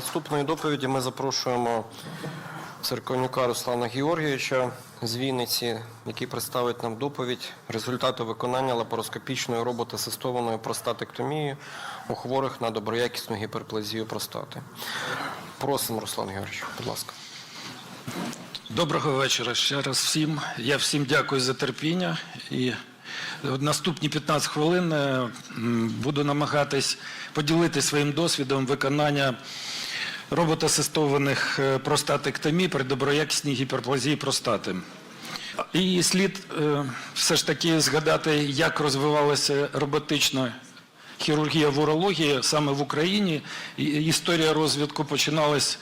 наступної доповіді ми запрошуємо Церковнюка Руслана Георгійовича з Вінниці, який представить нам доповідь результати виконання лапароскопічної роботи асистованої простатектомії у хворих на доброякісну гіперплазію простати. Просимо, Руслан Георгійович, будь ласка. Доброго вечора ще раз всім. Я всім дякую за терпіння. І наступні 15 хвилин е, буду намагатись поділити своїм досвідом виконання роботасистованих е, простатектомій при доброякісній гіперплазії простати. І слід е, все ж таки згадати, як розвивалася роботична хірургія в урології саме в Україні. Історія розвитку починалась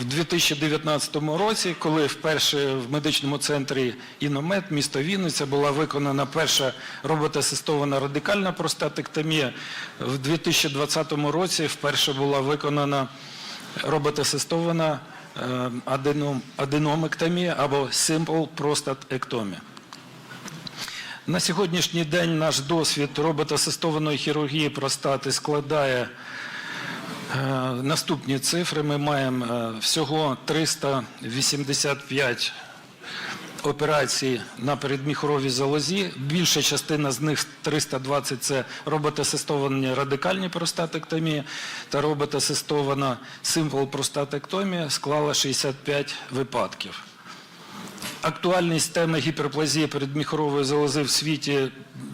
в 2019 році, коли вперше в медичному центрі Іномед, місто Вінниця, була виконана перша роботасистована радикальна простатектомія. В 2020 році вперше була виконана роботасистована е, аденом, аденомектомія або simple prostatectomy. На сьогоднішній день наш досвід роботасистованої хірургії простати складає е, наступні цифри. Ми маємо е, всього 385 операцій на передміхоровій залозі. Більша частина з них 320 – це роботасистовані радикальні простатектомії та роботасистована simple простатектомія склала 65 випадків. Актуальність теми гіперплазії передміхорової залози в світі,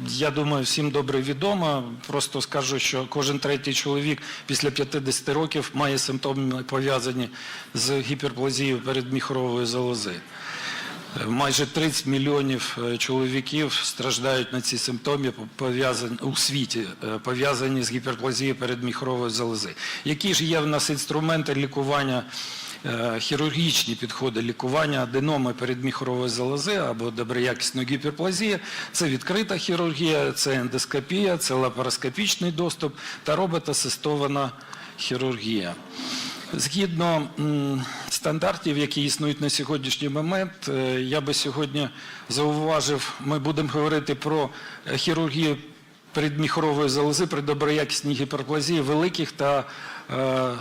я думаю, всім добре відома. Просто скажу, що кожен третій чоловік після 50 років має симптоми пов'язані з гіперплазією передміхорової залози. Майже 30 мільйонів е, чоловіків страждають на ці симптоми у світі, е, пов'язані з гіперплазією передміхорової залози. Які ж є в нас інструменти лікування? е, Хірургічні підходи лікування аденоми передміхорової залози або доброякісної гіперплазії – це відкрита хірургія, це ендоскопія, це лапароскопічний доступ та роботасистована хірургія. Згідно стандартів, які існують на сьогоднішній момент, е, я би сьогодні зауважив, ми будемо говорити про е, хірургію передміхорової залози при доброякісній гіперплазії великих та е,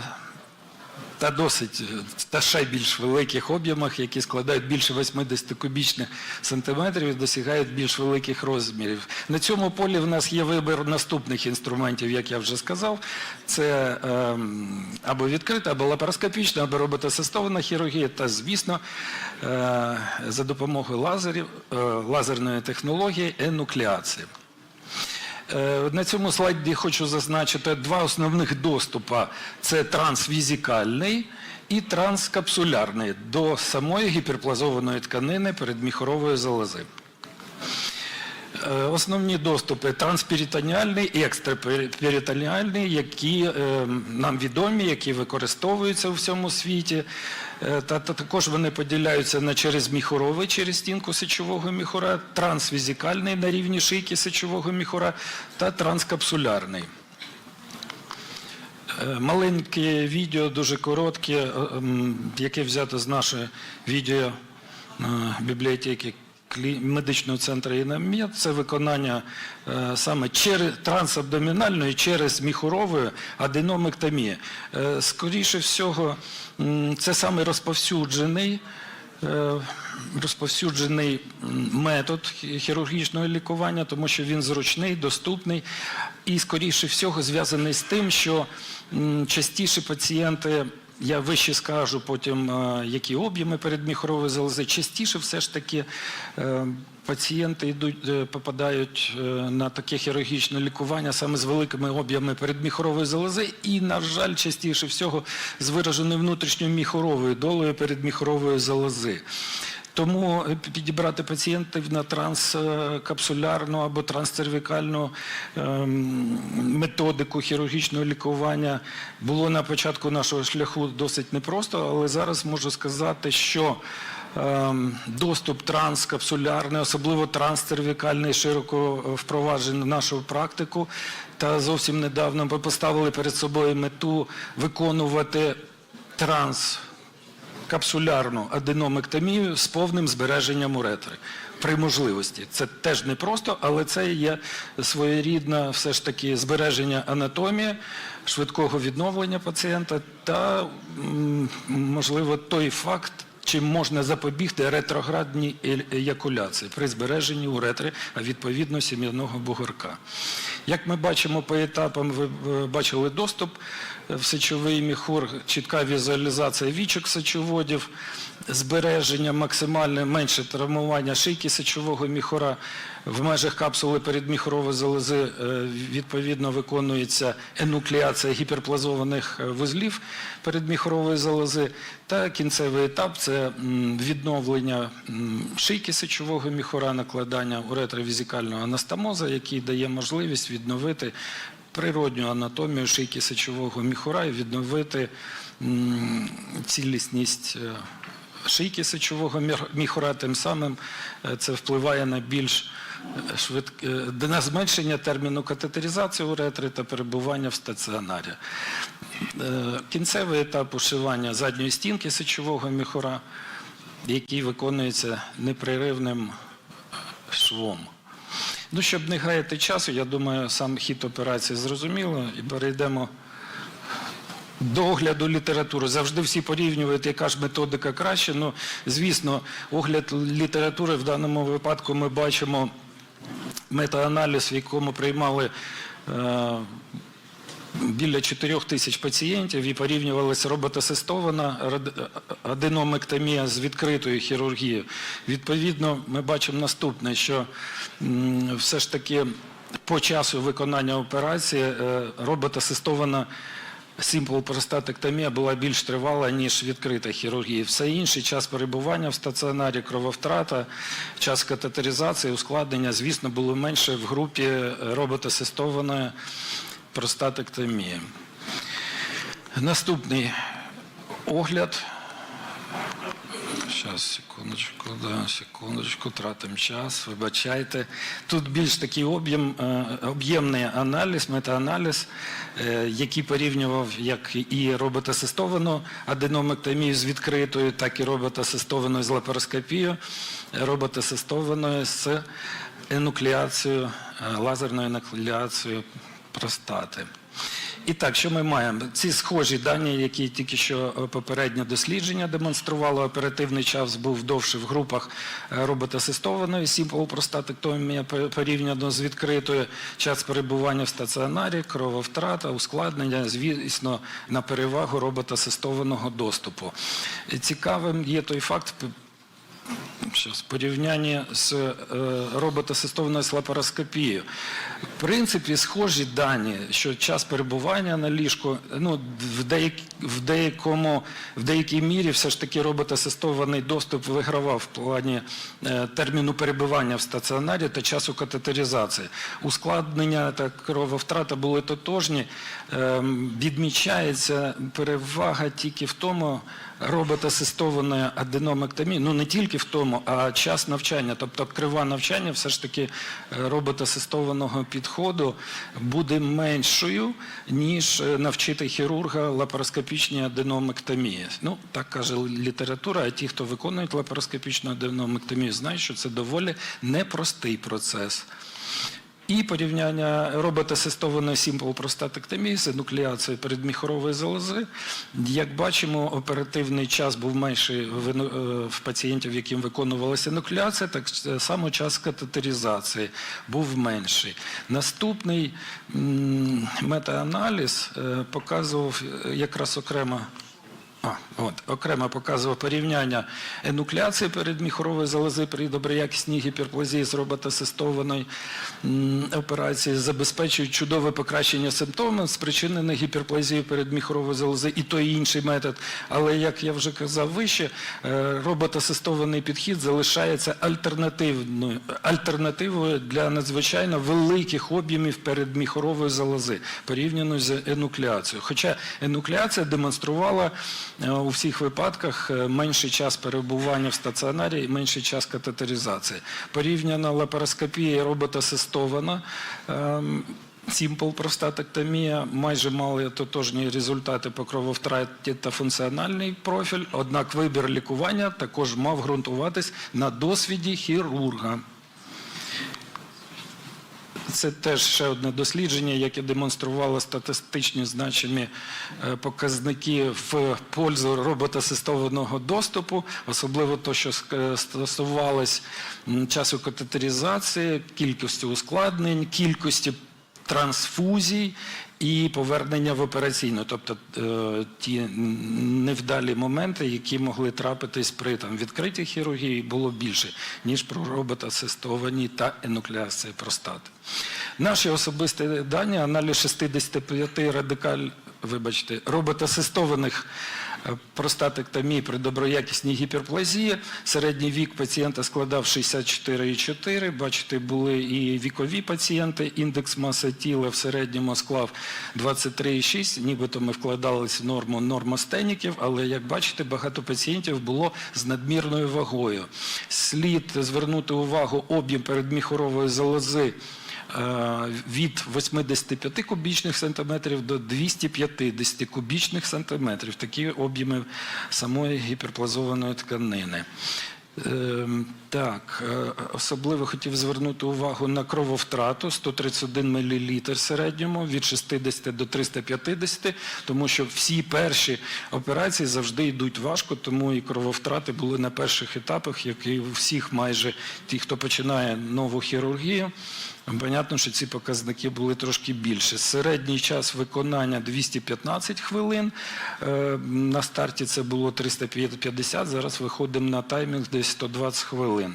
та досить е, та ще більш великих об'ємах, які складають більше 80 кубічних сантиметрів і досягають більш великих розмірів. На цьому полі в нас є вибір наступних інструментів, як я вже сказав. Це ем, або відкрита, або лапароскопічна, або роботасистована хірургія, та, звісно, е, за допомогою лазерів, е, лазерної технології енуклеації. Е, На цьому слайді хочу зазначити два основних доступи: це трансвізікальний і транскапсулярний до самої гіперплазованої тканини передміхорової залози. Е, Основні доступи трансперитоніальний і екстраперитоніальний, які е, нам відомі, які використовуються у всьому світі. Е, Та, та також вони поділяються на черезміхоровий через стінку сечового міхура, трансвізикальний на рівні шийки сечового міхура та транскапсулярний. Маленьке відео, дуже коротке, яке взято з нашої відео бібліотеки медичного центру «Іномед». Це виконання е, саме через трансабдомінальної через міхурової аденомектомії. Е, Скоріше всього, це саме розповсюджений е, розповсюджений метод хірургічного лікування, тому що він зручний, доступний і, скоріше всього, зв'язаний з тим, що частіше пацієнти. Я вище скажу потім, е, які об'єми передміхорової залози. Частіше все ж таки е, пацієнти йдуть, е, попадають на таке хірургічне лікування саме з великими об'ємами передміхорової залози і, на жаль, частіше всього з вираженою внутрішньою міхоровою долею передміхорової залози. Тому е, підібрати пацієнтів на транскапсулярну або трансцервікальну ем, методику хірургічного лікування було на початку нашого шляху досить непросто, але зараз можу сказати, що ем, доступ транскапсулярний, особливо трансцервікальний, широко е, впроваджений в нашу практику. Та зовсім недавно ми поставили перед собою мету виконувати транс капсулярну аденомектомію з повним збереженням уретри. При можливості. Це теж не просто, але це є своєрідне все ж таки збереження анатомії, швидкого відновлення пацієнта та, можливо, той факт, чим можна запобігти ретроградній еякуляції при збереженні уретри, а відповідно сім'яного бугорка. Як ми бачимо по етапам, ви бачили доступ сечовий міхур, чітка візуалізація вічок сечоводів, збереження максимальне менше травмування шийки сечового міхура. В межах капсули передміхурової залози е, відповідно виконується енуклеація гіперплазованих е, вузлів передміхурової залози. Та кінцевий етап це відновлення шийки сечового міхура, накладання уретровізикального анастомоза, який дає можливість відновити природню анатомію шийки сечового міхура і відновити цілісність е, шийки сечового міхура, тим самим е, це впливає на більш е, швидке на зменшення терміну катетеризації уретри та перебування в стаціонарі. Кінцевий етап ушивання задньої стінки сечового міхура, який виконується непреривним швом. Ну, щоб не гаяти часу, я думаю, сам хід операції зрозуміло, і перейдемо до огляду літератури. Завжди всі порівнюють, яка ж методика краще. Ну, звісно, огляд літератури в даному випадку ми бачимо метааналіз, в якому приймали е, біля 4 тисяч пацієнтів і порівнювалася роботасистована аденомектомія з відкритою хірургією. Відповідно, ми бачимо наступне, що все ж таки по часу виконання операції е, роботасистована Simple простатектомія була більш тривала, ніж відкрита хірургія. Все інше, час перебування в стаціонарі, крововтрата, час катетеризації, ускладнення, звісно, було менше в групі е, роботасистованої простатектомії. Наступний огляд. Зараз, секундочку, да, секундочку, тратимо час, вибачайте. Тут більш такий об'єм, е, об'ємний аналіз, метааналіз, е, який порівнював як і роботасистовану аденомектомію з відкритою, так і роботасистованою з лапароскопією, роботасистованою з енуклеацією, е, лазерною енуклеацією простати. І так, що ми маємо? Ці схожі дані, які тільки що е, попереднє дослідження демонструвало, оперативний час був довше в групах е, роботасистованої по- порівняно з відкритою, час перебування в стаціонарі, крововтрата, ускладнення, звісно, на перевагу роботасистованого доступу. Цікавим є той факт, Щас, порівняння з е, роботасистованою з лапароскопією. В принципі, схожі дані, що час перебування на ліжку, ну, в, деяк, в, деякому, в деякій мірі все ж таки роботасистований доступ вигравав в плані е, терміну перебування в стаціонарі та часу катетеризації. Ускладнення та крововтрата були тотожні. Ем, відмічається перевага тільки в тому, роботасистованої аденомектомії, ну не тільки в тому, а час навчання, тобто крива навчання все ж таки е, роботасистованого підходу буде меншою, ніж е, навчити хірурга лапароскопічній аденомектомії. Ну, так каже література, а ті, хто виконують лапароскопічну аденомектомію, знають, що це доволі непростий процес. І порівняння роботасистованої simple простатектомії з енуклеацією передміхорової залози. Як бачимо, оперативний час був менший в, е, пацієнтів, яким виконувалася енуклеація, так само час катетеризації був менший. Наступний метааналіз е, показував якраз окремо а, от, окремо показував порівняння енуклеації передміхорової залози при доброякісній гіперплазії з роботасистованої операції, забезпечують чудове покращення симптомів, спричинених гіперплазією передміхорової залози і той і інший метод. Але, як я вже казав вище, е, роботасистований підхід залишається альтернативною, альтернативою для надзвичайно великих об'ємів передміхорової залози, порівняно з енуклеацією. Хоча енуклеація демонструвала у всіх випадках е, менший час перебування в стаціонарі і менший час катетеризації. Порівняно лапароскопія і роботасистована ем, Simple простатектомія майже мали тотожні результати по крововтраті та функціональний профіль, однак вибір лікування також мав ґрунтуватись на досвіді хірурга. Це теж ще одне дослідження, яке демонструвало статистичні значимі е, показники в пользу роботасистованого доступу, особливо те, що стосувалось часу катетеризації, кількості ускладнень, кількості трансфузій і повернення в операційну, тобто е, ті невдалі моменти, які могли трапитись при там, відкритій хірургії, було більше, ніж про роботасистовані та енуклеації простати. Наші особисті дані, аналіз 65 радикаль, вибачте, роботасистованих е, простатектомій при доброякісній гіперплазії. Середній вік пацієнта складав 64,4. Бачите, були і вікові пацієнти. Індекс маси тіла в середньому склав 23,6. Нібито ми вкладались в норму нормостеніків, але як бачите, багато пацієнтів було з надмірною вагою. Слід звернути увагу об'єм передміхорової залози від 85 кубічних сантиметрів до 250 кубічних сантиметрів. Такі об'єми самої гіперплазованої тканини. Ем, Так, е, особливо хотів звернути увагу на крововтрату 131 мл середньому від 60 до 350, тому що всі перші операції завжди йдуть важко, тому і крововтрати були на перших етапах, як і у всіх майже ті, хто починає нову хірургію. Понятно, що ці показники були трошки більше. Середній час виконання 215 хвилин. Е, На старті це було 350, зараз виходимо на таймінг десь 120 хвилин.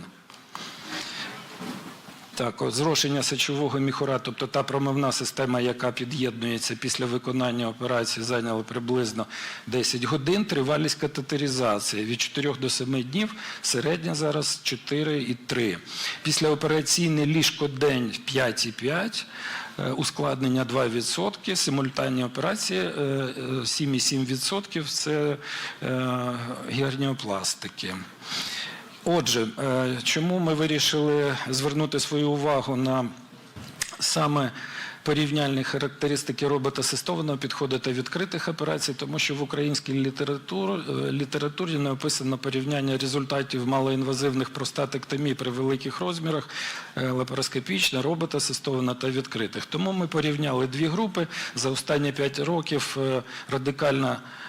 Так, от зрошення сечового міхура, тобто та промивна система, яка під'єднується після виконання операції, зайняла приблизно 10 годин. Тривалість катетеризації від 4 до 7 днів, середня зараз 4,3. Післяопераційний ліжкодень 5,5, е, ускладнення 2%, симультанні операції е, е, 7,7% це е, герніопластики. Отже, е, чому ми вирішили звернути свою увагу на саме порівняльні характеристики робота-асистованого підходу та відкритих операцій, тому що в українській літературі, літературі не описано порівняння результатів малоінвазивних простатектомій при великих розмірах, е, лапароскопічна, робота-асистована та відкритих. Тому ми порівняли дві групи. За останні 5 років е,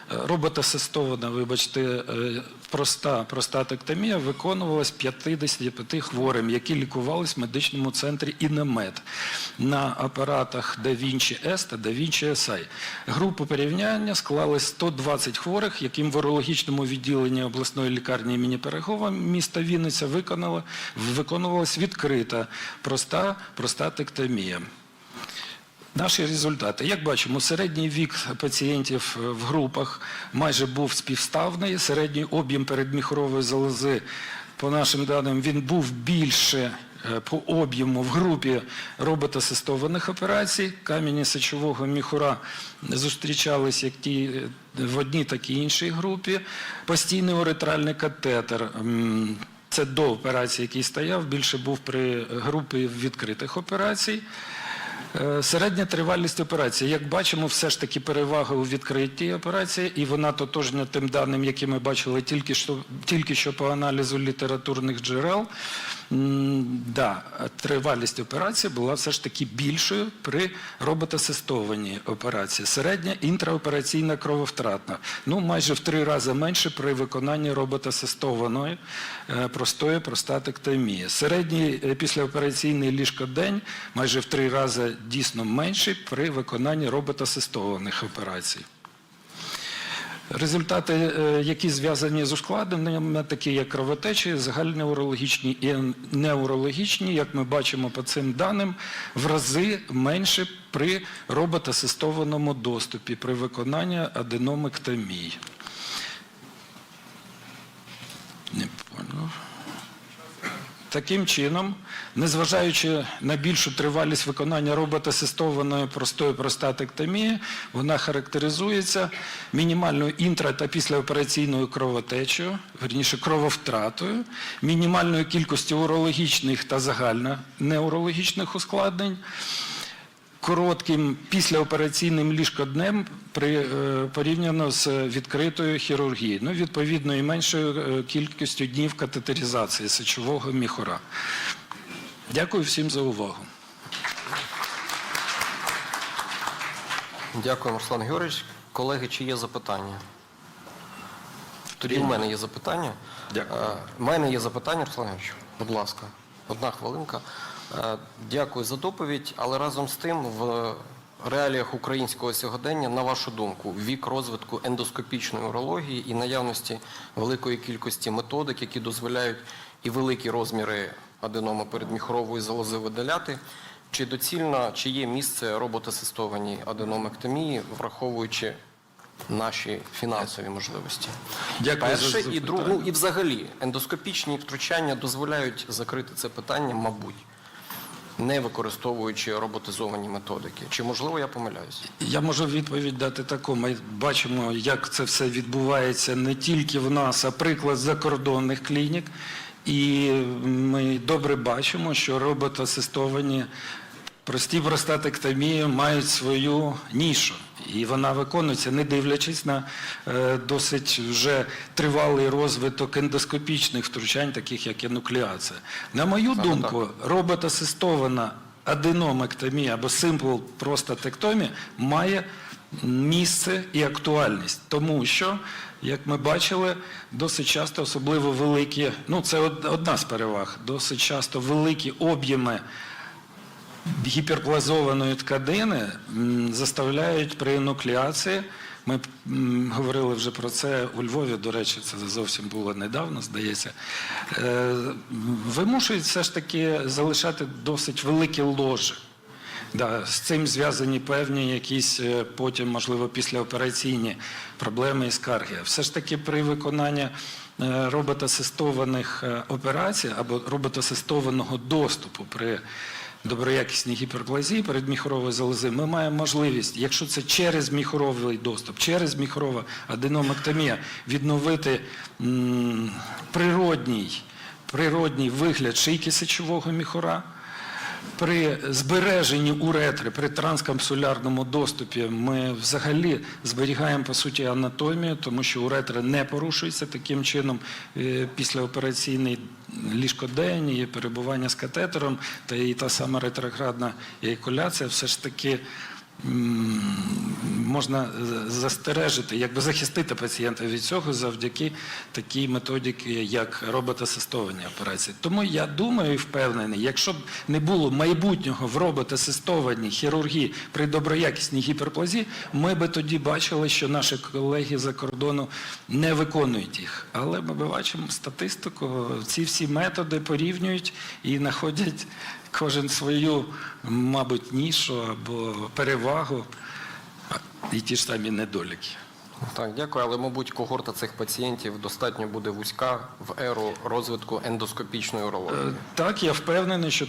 радикальна робота-асистована, вибачте, е, проста простатектомія виконувалась 55 хворим, які лікувались в медичному центрі «Інемед» на апаратах Da Vinci S та Vinci SI. Групу порівняння склали 120 хворих, яким в урологічному відділенні обласної лікарні імені Перегова міста Вінниця виконувалась відкрита проста простатектомія. Наші результати. Як бачимо, середній вік пацієнтів в групах майже був співставний. Середній об'єм передміхорової залози, по нашим даним, він був більше е, по об'єму в групі роботасистованих операцій. Камені сечового міхура зустрічались як ті е, в одній, так і іншій групі. Постійний уретральний катетер. Це до операції, який стояв, більше був при групі відкритих операцій. Е, Середня тривалість операції. Як бачимо, все ж таки перевага у відкритій операції, і вона тотожня тим даним, які ми бачили тільки що, тільки що по аналізу літературних джерел. М, Да, тривалість операції була все ж таки більшою при роботасистованій операції. Середня інтраопераційна крововтратна. Ну, майже в три рази менше при виконанні роботасистованої е, простої простатектомії. Середній е, післяопераційний ліжкодень майже в три рази дійсно менший при виконанні роботасистованих операцій. Результати, е, які зв'язані з ускладненнями, такі як кровотечі, загальноурологічні і неурологічні, як ми бачимо по цим даним, в рази менше при роботасистованому доступі при виконанні аденомектомій. Таким чином, незважаючи на більшу тривалість виконання роботасистованої простої простатектомії, вона характеризується мінімальною інтра- та післяопераційною кровотечею, верніше крововтратою, мінімальною кількістю урологічних та загально неурологічних ускладнень, коротким післяопераційним ліжкоднем при, е, порівняно з відкритою хірургією. Ну, відповідно, і меншою е, кількістю днів катетеризації сечового міхура. Дякую всім за увагу. Дякую, Руслан Георгійович. Колеги, чи є запитання? Тоді в мене є запитання. Дякую. Е, В мене є запитання, Руслан Георгійович. Будь ласка, одна хвилинка. Е, Дякую за доповідь, але разом з тим в реаліях українського сьогодення, на вашу думку, вік розвитку ендоскопічної урології і наявності великої кількості методик, які дозволяють і великі розміри аденоми передміхорової залози видаляти, чи доцільно, чи є місце роботасистованій аденомектомії, враховуючи наші фінансові можливості? Дякую за Перше і запитання. друге, ну і взагалі ендоскопічні втручання дозволяють закрити це питання, мабуть, не використовуючи роботизовані методики. Чи можливо я помиляюсь? Я можу відповідь дати таку. Ми бачимо, як це все відбувається не тільки в нас, а приклад закордонних клінік. І ми добре бачимо, що роботасистовані прості простатектомії мають свою нішу. І вона виконується, не дивлячись на е, досить вже тривалий розвиток ендоскопічних втручань, таких як енуклеація. На мою Саме думку, роботасистована аденомектомія або simple простатектомія має місце і актуальність, тому що, як ми бачили, досить часто, особливо великі, ну це одна з переваг, досить часто великі об'єми гіперплазованої тканини заставляють при енуклеації. Ми говорили вже про це у Львові, до речі, це зовсім було недавно, здається. Е, Вимушують все ж таки залишати досить великі ложі. Да, з цим зв'язані певні якісь е, потім, можливо, післяопераційні проблеми і скарги. Все ж таки при виконанні е, роботасистованих е, операцій або роботасистованого доступу при доброякісній гіперплазії передміхорової залози, ми маємо можливість, якщо це через міхоровий доступ, через міхорова аденомектомія, відновити м, природній, природній вигляд шийки сечового міхора. При збереженні уретри, при транскапсулярному доступі ми взагалі зберігаємо по суті анатомію, тому що уретра не порушується. Таким чином е, післяопераційний ліжкодень і перебування з катетером, та і та сама ретроградна еякуляція все ж таки можна застережити, якби захистити пацієнта від цього завдяки такій методиці, як роботасистовані операції. Тому я думаю і впевнений, якщо б не було майбутнього в роботасистованій хірургії при доброякісній гіперплазії, ми би тоді бачили, що наші колеги за кордону не виконують їх. Але ми бачимо статистику, ці всі методи порівнюють і знаходять кожен свою, мабуть, нішу або перевагу і ті ж самі недоліки. Так, дякую, але мабуть когорта цих пацієнтів достатньо буде вузька в еру розвитку ендоскопічної урології. Е, Так, я впевнений, що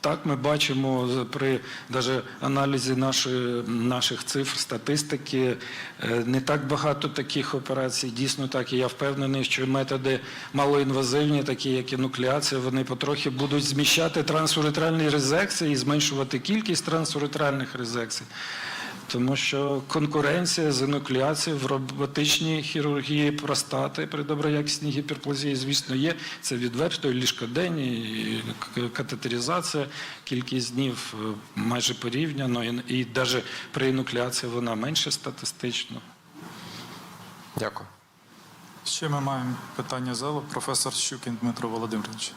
так, ми бачимо при даже аналізі нашої, наших цифр, статистики. е, Не так багато таких операцій. Дійсно так. І я впевнений, що методи малоінвазивні, такі як енуклеація, вони потрохи будуть зміщати трансуретральні резекції і зменшувати кількість трансуретральних резекцій. Тому що конкуренція з енуклеацією в роботичній хірургії простати при доброякісній гіперплазії, звісно, є. Це відверто і ліжкодень, і катетеризація, кількість днів е, майже порівняно, і, і навіть при енуклеації вона менше статистично. Дякую. Ще ми маємо питання залу. Професор Щукін Дмитро Володимирович.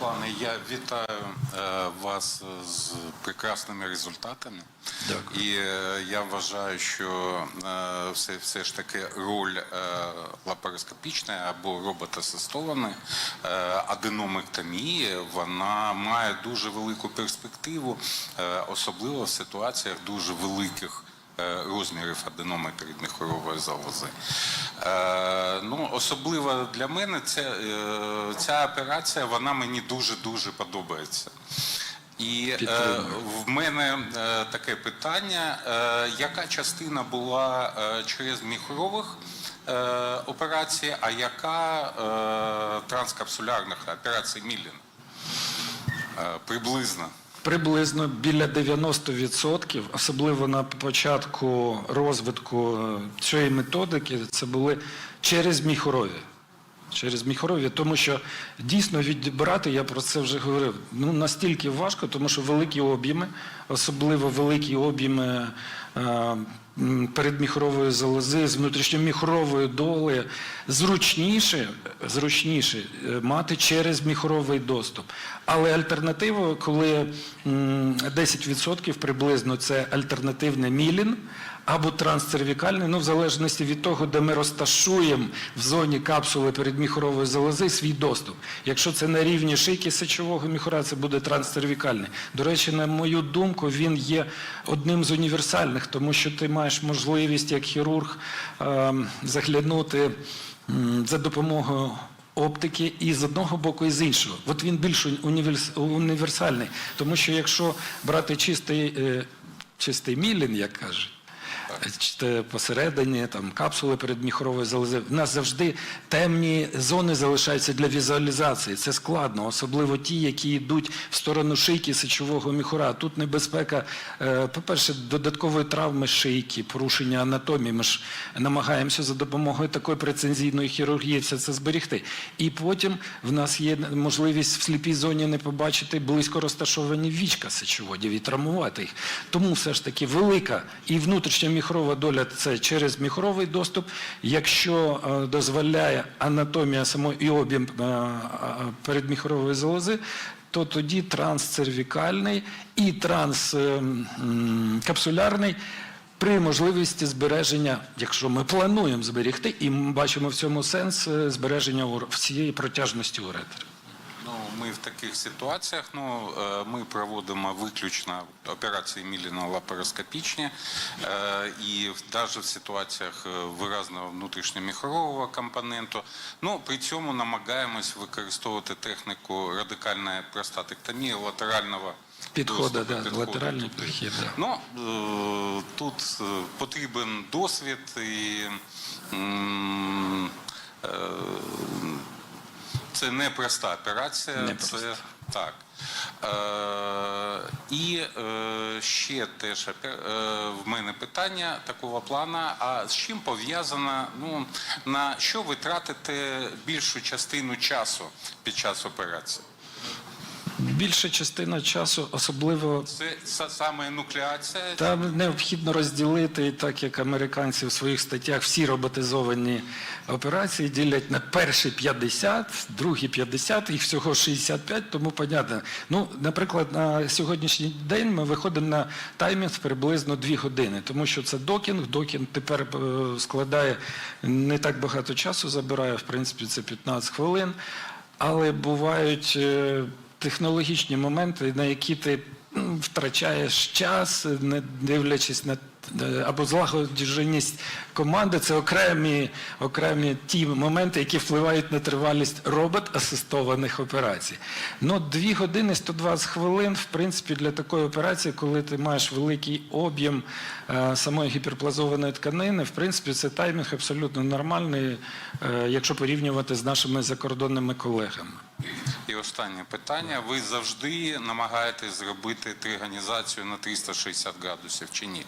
Руслане, я вітаю е, вас з прекрасними результатами. Дякую. І е, я вважаю, що е, все, все ж таки роль лапароскопічної або роботасистованої аденомектомії, вона має дуже велику перспективу, особливо в ситуаціях дуже великих розмірів аденоми передміхорової залози. Е, ну, особливо для мене це, е, ця операція вона мені дуже-дуже подобається. І е, в мене е, таке питання: е, яка частина була е, через міхорових е, операцій, а яка е, транскапсулярних операцій Міллін? Е, приблизно. Приблизно біля 90%, особливо на початку розвитку е, цієї методики, це були через міхорові. Через міхорові, тому що дійсно відбирати, я про це вже говорив, ну настільки важко, тому що великі об'єми, особливо великі об'єми е, передміхорової залози з внутрішньоміхорової доли, зручніше, зручніше е, мати через міхоровий доступ. Але альтернатива, коли 10% приблизно це альтернативний мілін, або трансцервікальний, ну в залежності від того, де ми розташуємо в зоні капсули передміхорової залози свій доступ. Якщо це на рівні шийки сечового міхура, це буде трансцервікальний. До речі, на мою думку, він є одним з універсальних, тому що ти маєш можливість як хірург ем, заглянути за допомогою оптики і з одного боку, і з іншого. От він більш універсальний, тому що якщо брати чистий, е, чистий мілін, як кажуть, посередині, там капсули передміхорової залози. В нас завжди темні зони залишаються для візуалізації. Це складно, особливо ті, які йдуть в сторону шийки сечового міхура. Тут небезпека, е, по-перше, додаткової травми шийки, порушення анатомії. Ми ж намагаємося за допомогою такої прецензійної хірургії все це зберегти. І потім в нас є можливість в сліпій зоні не побачити близько розташовані вічка сечоводів і травмувати їх. Тому все ж таки велика і внутрішня міхрова доля це через міхровий доступ. Якщо е, дозволяє анатомія самої і об'єм е, е, передміхрової залози, то тоді трансцервікальний і транскапсулярний при можливості збереження, якщо ми плануємо зберегти, і бачимо в цьому сенс збереження всієї протяжності уретри. Ми в таких ситуаціях ну, е, ми проводимо виключно операції міліно лапароскопічні е, і навіть в ситуаціях е, виразного внутрішньоміхорового компоненту. Ну, при цьому намагаємось використовувати техніку радикальної простатектомії латерального Підходи, доступу, да, підходу латеральний підхід. Да. Ну, тут потрібен досвід і е, це не проста операція. не Це так. Е, і е, ще теж е, в мене питання такого плана. А з чим пов'язана? ну, на що ви тратите більшу частину часу під час операції? Більша частина часу, особливо Це саме нуклеація? Там необхідно розділити, так як американці в своїх статтях всі роботизовані операції ділять на перші 50, другі 50, їх всього 65, тому понятно. Ну, наприклад, на сьогоднішній день ми виходимо на таймінг приблизно 2 години, тому що це докінг. Докінг тепер е, складає не так багато часу, забирає, в принципі, це 15 хвилин. Але бувають е, технологічні моменти, на які ти втрачаєш час, не дивлячись на е, або злагодженість команди, це окремі, окремі ті моменти, які впливають на тривалість робот-асистованих операцій. Ну, 2 години 120 хвилин, в принципі, для такої операції, коли ти маєш великий об'єм е, самої гіперплазованої тканини, в принципі, це таймінг абсолютно нормальний, е, якщо порівнювати з нашими закордонними колегами. І останнє питання. Ви завжди намагаєтесь зробити триганізацію на 360 градусів чи ні?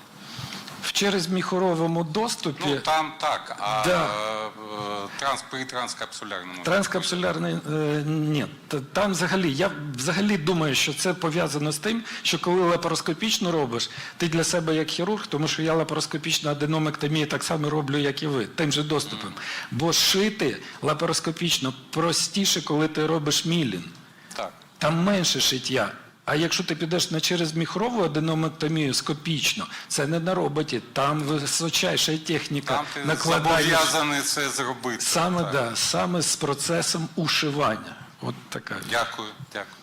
В черезміхоровому доступі Ну там так, а Да. е, транс, при транскапсулярному. Транскапсулярний е, ні. Там взагалі, я взагалі думаю, що це пов'язано з тим, що коли лапароскопічно робиш, ти для себе як хірург, тому що я лапароскопічну аденомектомію так само роблю, як і ви, тим же доступом. Бо шити лапароскопічно простіше, коли ти робиш мілін. Так. Там менше шиття. А якщо ти підеш на через міхрову аденомектомію скопічно, це не на роботі, там височайша техніка Там ти накладаєш. зобов'язаний це зробити. Саме Так. да, саме з процесом ушивання. От така. Дякую, дякую.